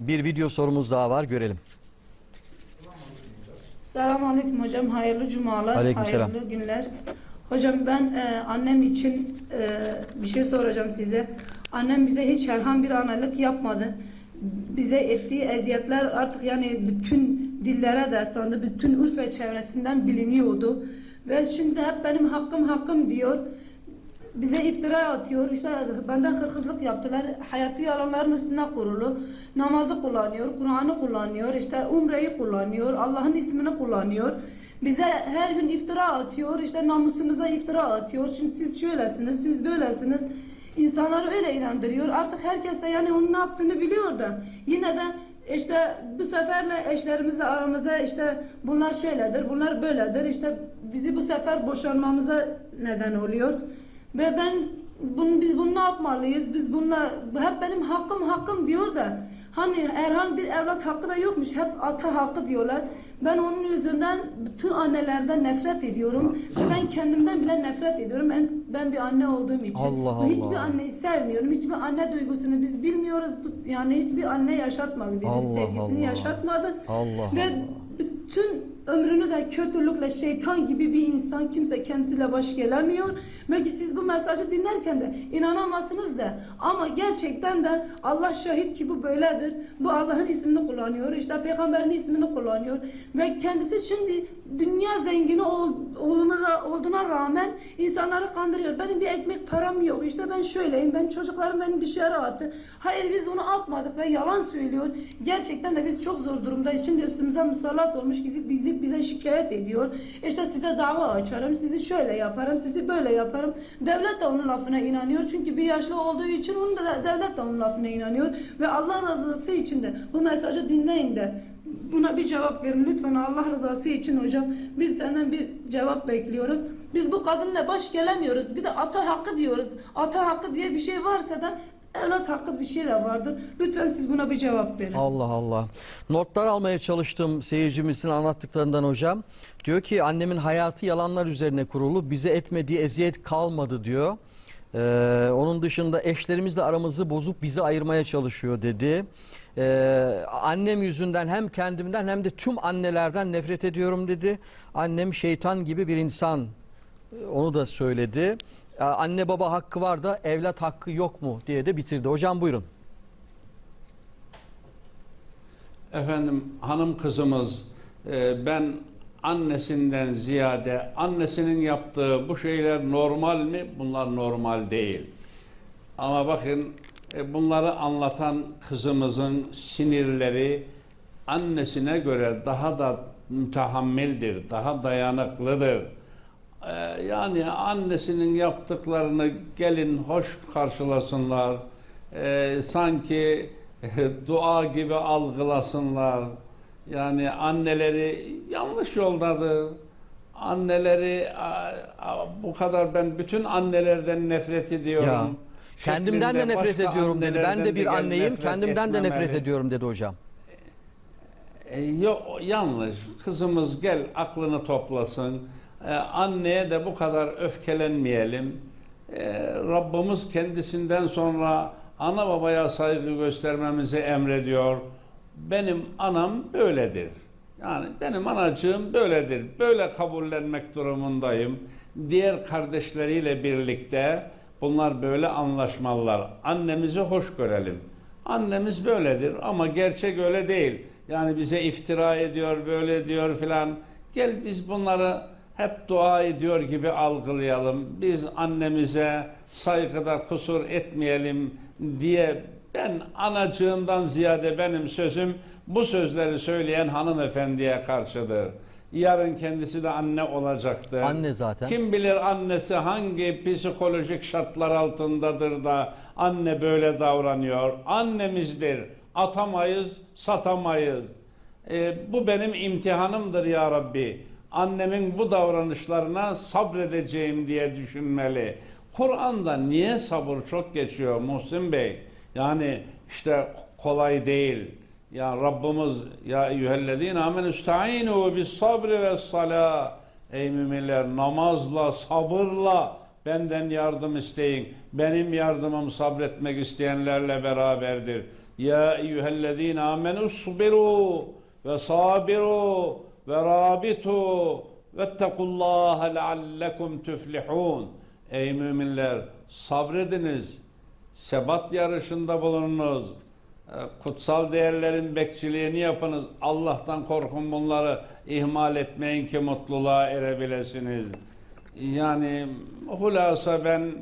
Bir video sorumuz daha var görelim. Selamun Aleyküm hocam. Hayırlı cumalar, Aleykümselam. hayırlı günler. Hocam ben e, annem için e, bir şey soracağım size. Annem bize hiç herhangi bir analık yapmadı. Bize ettiği eziyetler artık yani bütün dillere destandı. Bütün Urfa çevresinden biliniyordu. Ve şimdi hep benim hakkım hakkım diyor. Bize iftira atıyor. İşte benden hırsızlık yaptılar. Hayatı yalanların üstüne kurulu. Namazı kullanıyor, Kur'an'ı kullanıyor, işte umreyi kullanıyor, Allah'ın ismini kullanıyor. Bize her gün iftira atıyor, işte namusumuza iftira atıyor. Şimdi siz şöylesiniz, siz böylesiniz. İnsanları öyle inandırıyor. Artık herkes de yani onun ne yaptığını biliyor da. Yine de işte bu seferle eşlerimizle aramıza işte bunlar şöyledir, bunlar böyledir. İşte bizi bu sefer boşanmamıza neden oluyor. Ve ben bunu, biz bunu ne yapmalıyız? Biz bununla hep benim hakkım hakkım diyor da hani herhangi bir evlat hakkı da yokmuş. Hep ata hakkı diyorlar. Ben onun yüzünden bütün annelerden nefret ediyorum. Ben kendimden bile nefret ediyorum. Ben ben bir anne olduğum için. Allah Ve Hiçbir Allah. anneyi sevmiyorum. Hiçbir anne duygusunu biz bilmiyoruz. Yani hiçbir anne yaşatmadı bizim Allah sevgisini Allah. yaşatmadı. Allah Ve Allah. bütün ömrünü de kötülükle şeytan gibi bir insan kimse kendisiyle baş gelemiyor. Belki siz bu mesajı dinlerken de inanamazsınız da ama gerçekten de Allah şahit ki bu böyledir. Bu Allah'ın ismini kullanıyor. işte peygamberin ismini kullanıyor ve kendisi şimdi dünya zengini ol, olduğuna, olduğuna rağmen insanları kandırıyor. Benim bir ekmek param yok. İşte ben şöyleyim. Ben çocuklarım beni dışarı attı. Hayır biz onu atmadık ve yalan söylüyor. Gerçekten de biz çok zor durumdayız. Şimdi üstümüze musallat olmuş bizi, bizi bize şikayet ediyor. İşte size dava açarım. Sizi şöyle yaparım. Sizi böyle yaparım. Devlet de onun lafına inanıyor. Çünkü bir yaşlı olduğu için onun da devlet de onun lafına inanıyor. Ve Allah rızası için de bu mesajı dinleyin de Buna bir cevap verin lütfen Allah rızası için hocam. Biz senden bir cevap bekliyoruz. Biz bu kadınla baş gelemiyoruz. Bir de ata hakkı diyoruz. Ata hakkı diye bir şey varsa da evlat hakkı bir şey de vardır. Lütfen siz buna bir cevap verin. Allah Allah. Notlar almaya çalıştım seyircimizin anlattıklarından hocam. Diyor ki annemin hayatı yalanlar üzerine kurulu. Bize etmediği eziyet kalmadı diyor. Ee, onun dışında eşlerimizle aramızı bozup bizi ayırmaya çalışıyor dedi. Ee, annem yüzünden hem kendimden hem de tüm annelerden nefret ediyorum dedi. Annem şeytan gibi bir insan. Onu da söyledi. Ee, Anne baba hakkı var da evlat hakkı yok mu diye de bitirdi. Hocam buyurun. Efendim hanım kızımız e, ben annesinden ziyade annesinin yaptığı bu şeyler normal mi? Bunlar normal değil. Ama bakın e, bunları anlatan kızımızın sinirleri annesine göre daha da mütehammildir, daha dayanıklıdır. E, Yani annesinin yaptıklarını gelin hoş karşılasınlar. E, sanki dua gibi algılasınlar. Yani anneleri yanlış yoldadır. Anneleri bu kadar ben bütün annelerden nefret ediyorum. Ya, kendimden de nefret ediyorum dedi. Ben de bir anneyim. Kendimden de nefret etmemeli. ediyorum dedi hocam. E, yok yanlış. Kızımız gel aklını toplasın. E, anneye de bu kadar öfkelenmeyelim. E, Rabbimiz kendisinden sonra ana babaya saygı göstermemizi emrediyor. Benim anam böyledir. Yani benim anacığım böyledir. Böyle kabullenmek durumundayım. Diğer kardeşleriyle birlikte bunlar böyle anlaşmalılar. Annemizi hoş görelim. Annemiz böyledir ama gerçek öyle değil. Yani bize iftira ediyor, böyle diyor filan. Gel biz bunları hep dua ediyor gibi algılayalım. Biz annemize saygıda kusur etmeyelim diye ben anacığından ziyade benim sözüm bu sözleri söyleyen hanımefendiye karşıdır. Yarın kendisi de anne olacaktır. Anne zaten. Kim bilir annesi hangi psikolojik şartlar altındadır da anne böyle davranıyor. Annemizdir. Atamayız, satamayız. Ee, bu benim imtihanımdır ya Rabbi. Annemin bu davranışlarına sabredeceğim diye düşünmeli. Kur'an'da niye sabır çok geçiyor Muhsin Bey? Yani işte kolay değil. Ya Rabbimiz ya eyyühellezine amen usta'inu bis sabri ve salah. Ey müminler namazla, sabırla benden yardım isteyin. Benim yardımım sabretmek isteyenlerle beraberdir. Ya eyyühellezine amenu sabiru ve sabiru ve rabitu vettekullaha leallekum tuflihun. Ey müminler sabrediniz, sebat yarışında bulununuz, e, kutsal değerlerin bekçiliğini yapınız. Allah'tan korkun bunları ihmal etmeyin ki mutluluğa erebilesiniz. Yani hulasa ben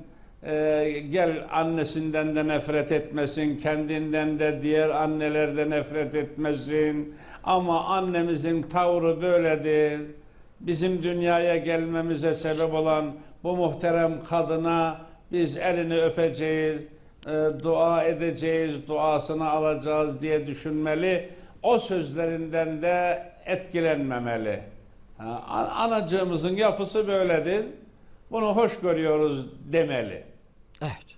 e, gel annesinden de nefret etmesin, kendinden de diğer anneler de nefret etmesin. Ama annemizin tavrı böyledir. Bizim dünyaya gelmemize sebep olan bu muhterem kadına biz elini öpeceğiz, e, dua edeceğiz, duasını alacağız diye düşünmeli. O sözlerinden de etkilenmemeli. Ha, an- Anacığımızın yapısı böyledir. Bunu hoş görüyoruz demeli. Evet.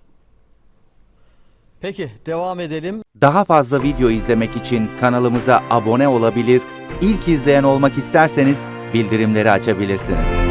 Peki devam edelim. Daha fazla video izlemek için kanalımıza abone olabilir, ilk izleyen olmak isterseniz bildirimleri açabilirsiniz.